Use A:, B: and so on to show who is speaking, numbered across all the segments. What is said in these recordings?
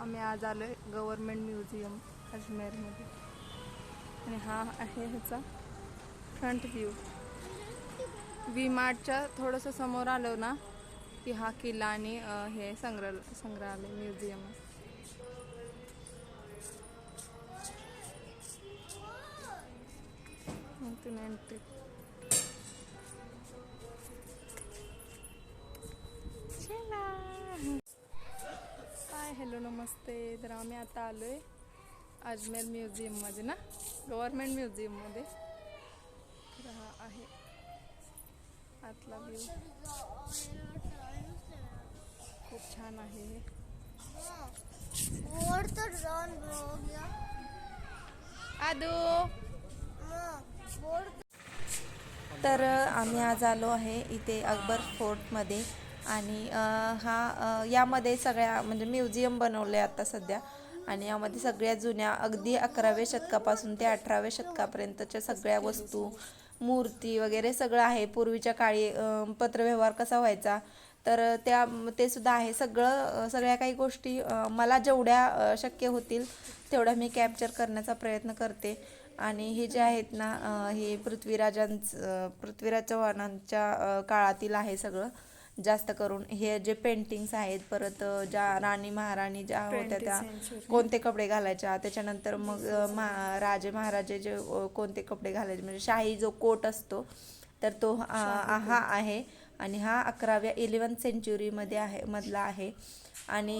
A: आम्ही आज आलो आहे गव्हर्मेंट म्युझियम अजमेरमध्ये आणि हा आहे ह्याचा फ्रंट व्ह्यू. वी मार्टच्या थोडंसं समोर आलो ना की हा किल्ला आणि हे संग्रह संग्रहालय म्युझियम नमस्ते तर आम्ही आता आलो आहे अजमेर म्युझियममध्ये ना? गव्हर्मेंट म्युझियममध्ये तर हा आहे आतला व्ह्यू खूप छान आहे हे. आदू?
B: तर आम्ही आज आलो आहे इथे अकबर फोर्टमध्ये. आणि हा यामध्ये सगळ्या म्हणजे म्युझियम बनवले आता सध्या. आणि यामध्ये सगळ्या जुन्या अगदी अकराव्या शतकापासून ते अठराव्या शतकापर्यंतच्या सगळ्या वस्तू मूर्ती वगैरे सगळं आहे. पूर्वीच्या काळी पत्रव्यवहार कसा व्हायचा? तर त्या ते सुद्धा आहे. सगळं सगळ्या काही गोष्टी मला जेवढ्या शक्य होतील तेवढ्या मी कॅप्चर करण्याचा प्रयत्न करते. आणि हे जे आहेत ना हे पृथ्वीराजांच पृथ्वीराज चव्हाणांच्या काळातील आहे सगळं. जास्त करून हे जे पेंटिंग्स आहेत परत ज्या राणी महाराणी ज्या होत्या त्या कोणते कपडे घालायच्या त्याच्यानंतर मग अ, मा राजे महाराजे जे कोणते कपडे घालायचे म्हणजे शाही जो कोट असतो तर तो हा आहे आणि हा अकराव्या इलेवन सेंचुरीमध्ये आहे मधला आहे. आणि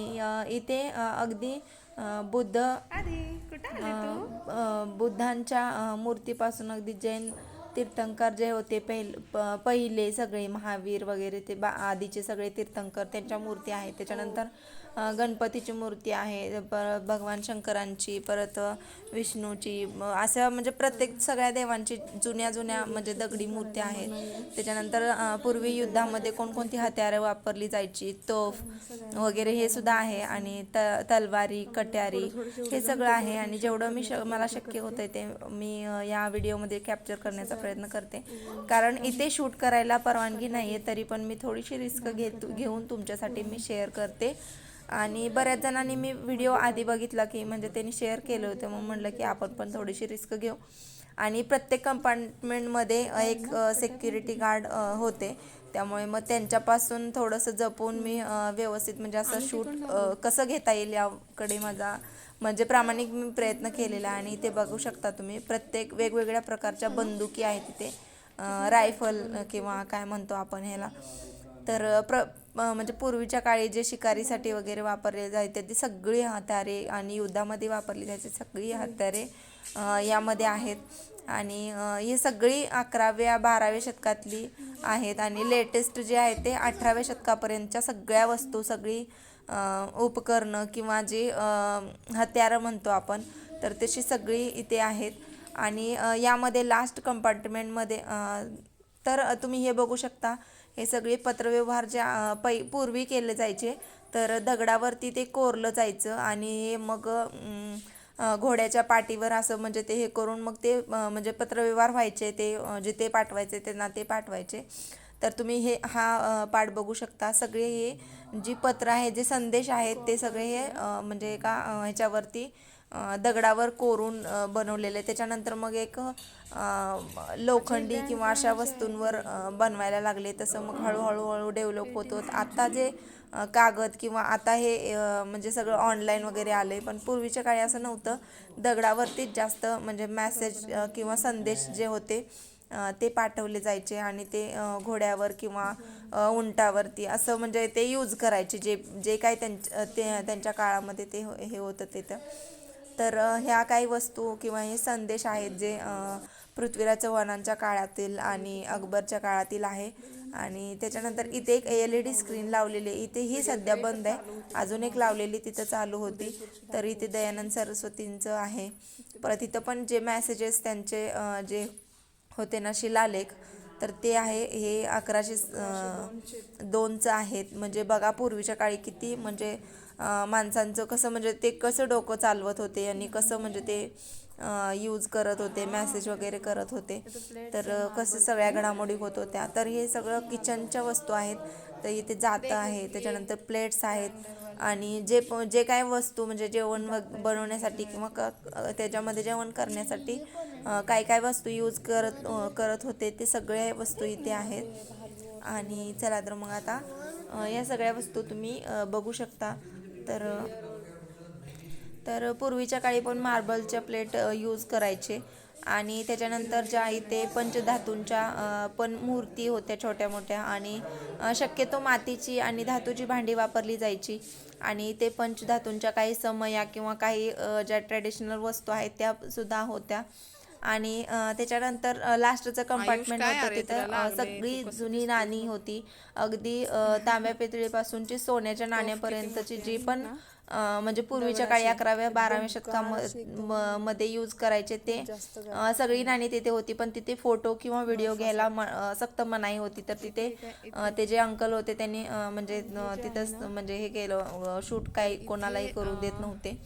B: इथे अगदी बुद्ध बुद्धांच्या मूर्तीपासून अगदी जैन तीर्थंकर जे होते पहिल प- पहिले सगळे महावीर वगैरे ते बा आधीचे सगळे तीर्थंकर त्यांच्या मूर्ती आहेत. त्याच्यानंतर गणपतीची मूर्ती आहे परत भगवान शंकरांची परत विष्णूची असं म्हणजे प्रत्येक सगळ्या देवांची जुन्या जुन्या म्हणजे दगडी मूर्ती आहेत. त्याच्यानंतर पूर्वी युद्धामध्ये कोणकोणती हत्यारं वापरली जायची? तोफ वगैरे हे सुद्धा आहे आणि त तलवारी कट्यारी हे सगळं आहे आणि जेवढं मी श मला शक्य होतं ते मी या व्हिडिओमध्ये कॅप्चर करण्याचा प्रयत्न करते. कारण इथे शूट करायला परवानगी नाही आहे तरी पण मी थोडीशी रिस्क घेत घेऊन तुमच्यासाठी मी शेअर करते. आणि बऱ्याच जणांनी मी व्हिडिओ आधी बघितला की म्हणजे त्यांनी शेअर केलं होतं. मग म्हटलं की आपण पण थोडीशी रिस्क घेऊ. आणि प्रत्येक कंपार्टमेंटमध्ये एक सेक्युरिटी गार्ड होते. त्यामुळे मग त्यांच्यापासून थोडंसं जपून मी व्यवस्थित म्हणजे असं शूट कसं घेता येईल याकडे माझा म्हणजे प्रामाणिक मी प्रयत्न केलेला आहे. आणि इथे बघू शकता तुम्ही प्रत्येक वेगवेगळ्या प्रकारच्या बंदुकी आहेत तिथे. रायफल किंवा काय म्हणतो आपण ह्याला. तर प्र म्हणजे पूर्वीच्या काळी जे शिकारीसाठी वगैरे वापरले जायचे ती सगळी हत्यारे आणि युद्धामध्ये वापरली जायची सगळी हत्यारे यामध्ये आहेत. आणि ही सगळी अकराव्या बाराव्या शतकातली आहेत. आणि लेटेस्ट जे आहे ते अठराव्या शतकापर्यंतच्या सगळ्या वस्तू सगळी उपकरणं किंवा जी हत्यारं म्हणतो आपण तर तशी सगळी इथे आहेत. आणि यामध्ये लास्ट कंपार्टमेंटमध्ये तर तुम्ही हे बघू शकता. हे सगळे पत्रव्यवहार ज्या पै पूर्वी केले जायचे तर दगडावरती ते कोरलं जायचं आणि हे मग घोड्याच्या पाठीवर असं म्हणजे ते हे करून मग ते म्हणजे पत्रव्यवहार व्हायचे ते जिथे पाठवायचे त्यांना ते पाठवायचे. तर तुम्ही हे हा पाठ बघू शकता. सगळे हे जी पत्र आहे जे संदेश आहेत ते सगळे हे म्हणजे एका ह्याच्यावरती दगडावर कोरून बनवलेले. त्याच्यानंतर मग एक लोखंडी किंवा अशा वस्तूंवर बनवायला लागले. तसं मग हळूहळू हळू डेव्हलप होत होत. आता जे कागद किंवा आता हे म्हणजे सगळं ऑनलाईन वगैरे आले. पण पूर्वीच्या काळी असं नव्हतं. दगडावरतीच जास्त म्हणजे मॅसेज किंवा संदेश जे होते ते पाठवले जायचे आणि ते घोड्यावर किंवा उंटावरती असं म्हणजे ते यूज करायचे. जे जे काय त्यांच्या ते त्यांच्या काळामध्ये ते हो- हे होतं ते तर. तर ह्या काही वस्तू किंवा हे संदेश आहेत जे पृथ्वीराज चव्हाणांच्या काळातील आणि अकबरच्या काळातील आहे. आणि त्याच्यानंतर इथे एक एल ई डी स्क्रीन लावलेली आहे. इथे ही सध्या बंद आहे. अजून एक लावलेली तिथं चालू होती. तर इथे दयानंद सरस्वतींचं आहे. परत इथं पण जे मॅसेजेस त्यांचे जे होते ना शिलालेख तर ते आहे. हे अकराशे दोनचं आहेत. म्हणजे बघा पूर्वीच्या काळी किती म्हणजे माणसांचं कसं म्हणजे ते कसं डोकं चालवत होते आणि कसं म्हणजे ते यूज करत होते मॅसेज वगैरे करत होते. तर कसं सगळ्या घडामोडी होत होत्या. तर हे सगळं किचनच्या वस्तू आहेत. तर इथे जातं आहे. त्याच्यानंतर प्लेट्स आहेत. आणि जे प जे काय वस्तू म्हणजे जेवण वग बनवण्यासाठी किंवा क त्याच्यामध्ये जेवण करण्यासाठी काय काय वस्तू यूज करत करत होते ते सगळ्या वस्तू इथे आहेत. आणि चला तर मग आता या सगळ्या वस्तू तुम्ही बघू शकता. तर तर पूर्वीच्या काळी पण मार्बलच्या प्लेट यूज करायचे. आणि त्याच्यानंतर ज्या इथे पंचधातूंच्या पण मूर्ती होत्या छोट्या मोठ्या. आणि शक्यतो मातीची आणि धातूची भांडी वापरली जायची. आणि ते पंचधातूंच्या काही समया किंवा काही ज्या ट्रेडिशनल वस्तू आहेत त्यासुद्धा होत्या. आणि त्याच्यानंतर लास्टचं कंपार्टमेंट होतं तिथं? सगळी जुनी नाणी होती. अगदी तांब्या पितळीपासूनची सोन्याच्या नाण्यापर्यंतची जी पण म्हणजे पूर्वीच्या काळी अकराव्या बाराव्या शतकामध्ये यूज करायचे ते सगळी नाणी तिथे होती पण तिथे फोटो किंवा व्हिडिओ घ्यायला सक्त मनाई होती. तर तिथे ते जे अंकल होते त्यांनी म्हणजे अ, तिथंच म्हणजे हे केलं शूट काही कोणालाही करू देत नव्हते.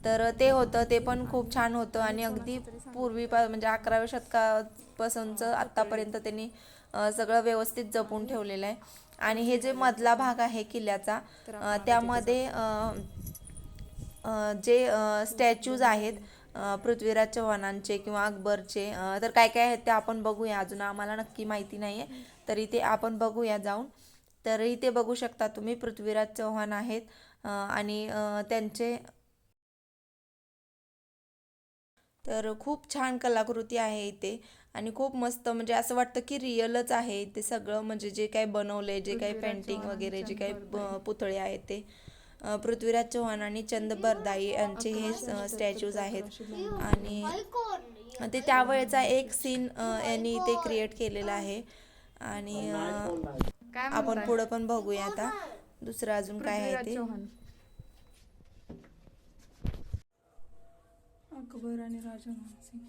B: तर ते होतं ते पण खूप छान होतं आणि अगदी पूर्वी म्हणजे अकराव्या शतकापासूनचं आत्तापर्यंत त्यांनी सगळं व्यवस्थित जपून ठेवलेलं आहे. आणि हे जे मधला भाग आहे किल्ल्याचा त्यामध्ये जे स्टॅच्यूज आहेत पृथ्वीराज चव्हाणांचे किंवा अकबरचे तर काय काय आहेत ते आपण बघूया. अजून आम्हाला नक्की माहिती नाही आहे तर इथे आपण बघूया जाऊन. तर इथे बघू शकता तुम्ही पृथ्वीराज चव्हाण आहेत आणि त्यांचे तर खूप छान कलाकृती आहे इथे आणि खूप मस्त म्हणजे असं वाटतं की रिअलच आहे इथे सगळं म्हणजे जे काही बनवले जे काही पेंटिंग वगैरे जे काही पुतळे आहेत ते. पृथ्वीराज चव्हाण आणि चंद बरदाई यांचे हे स्टॅच्यूज आहेत. आणि ते त्यावेळेचा एक सीन यांनी इथे क्रिएट केलेला आहे. आणि आपण पुढं पण बघूया आता. दुसरं अजून काय आहे ते?
A: अकबर आणि राजा मानसिंग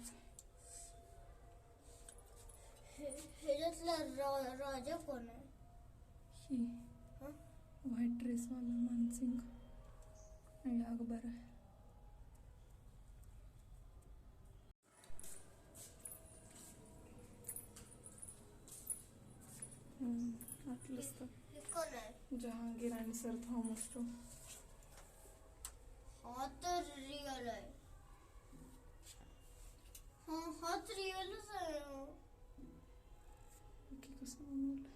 C: राजा कोण आहे?
A: ही व्हाईट ड्रेसवाला मानसिंग आणि अकबर आहे. तर जहांगीर आणि सर थॉमस टू
C: हा तर रिअल आहे हा हाच रिअलच आहे हो.
A: की कसं बनवलं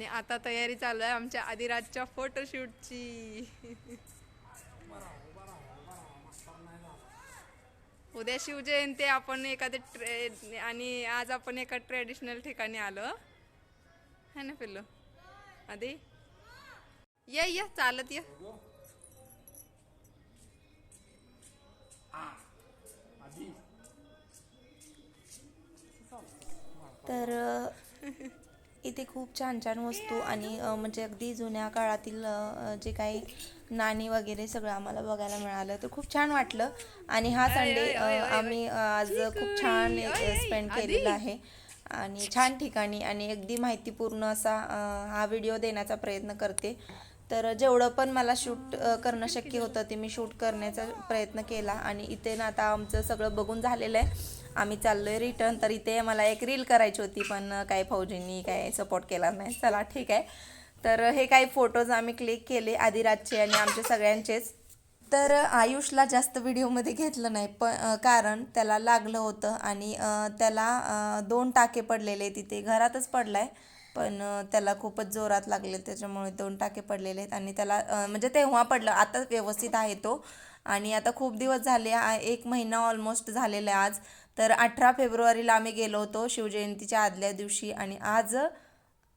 A: आणि आता तयारी चालू आहे आमच्या आदिराजच्या फोटोशूटची. उद्या शिवजयंती आपण एखाद्या ट्रे आणि आज आपण एका ट्रेडिशनल ठिकाणी आलो. है ना पिल्लो? आधी ये ये चालत ये.
B: इथे खूप छान छान वस्तू आणि म्हणजे अगदी जुन्या काळातील जे काही नाणी वगैरे सगळं आम्हाला बघायला मिळालं. तर खूप छान वाटलं. आणि हा संडे आम्ही आज खूप छान स्पेंड केलेला आहे. आणि छान ठिकाणी आणि अगदी माहितीपूर्ण असा हा व्हिडिओ देण्याचा प्रयत्न करते. तर जेवढं पण मला शूट करणं शक्य होतं ते मी शूट करण्याचा प्रयत्न केला. आणि इथे ना आता आमचं सगळं बघून झालेलं आहे. आम्ही चाललोय रिटर्न तर इथे मला एक रील करायची होती पण काही फौजींनी काय सपोर्ट केला नाही. चला ठीक आहे. तर हे काही फोटोज आम्ही क्लिक केले आदिराजचे आणि आमचे सगळ्यांचेच. तर आयुषला जास्त व्हिडिओमध्ये घेतलं नाही पण कारण त्याला लागलं होतं आणि त्याला दोन टाके पडलेले तिथे घरातच पडलाय पण त्याला खूपच जोरात लागले त्याच्यामुळे दोन टाके पडलेले आहेत आणि त्याला म्हणजे तेव्हा पडलं. आता व्यवस्थित आहे तो. आणि आता खूप दिवस झाले एक महिना ऑलमोस्ट झालेला आहे आज. तर अठरा फेब्रुवारीला आम्ही गेलो होतो शिवजयंतीच्या आदल्या दिवशी आणि आज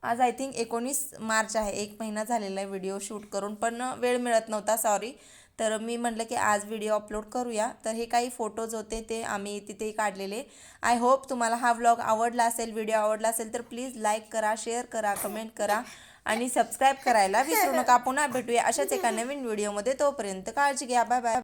B: आज आय थिंक एकोणीस मार्च आहे. एक महिना झालेला आहे व्हिडिओ शूट करून पण वेळ मिळत नव्हता सॉरी तर मी म्हटलं की आज व्हिडिओ अपलोड करूया. तर हे काही फोटोज होते ते आम्ही तिथे काढलेले. आय होप तुम्हाला हा व्लॉग आवडला असेल व्हिडिओ आवडला असेल तर प्लीज लाईक करा शेअर करा कमेंट करा आणि सबस्क्राईब करायला विसरू नका. पुन्हा भेटूया अशाच एका नवीन व्हिडिओमध्ये तोपर्यंत काळजी घ्या. Bye bye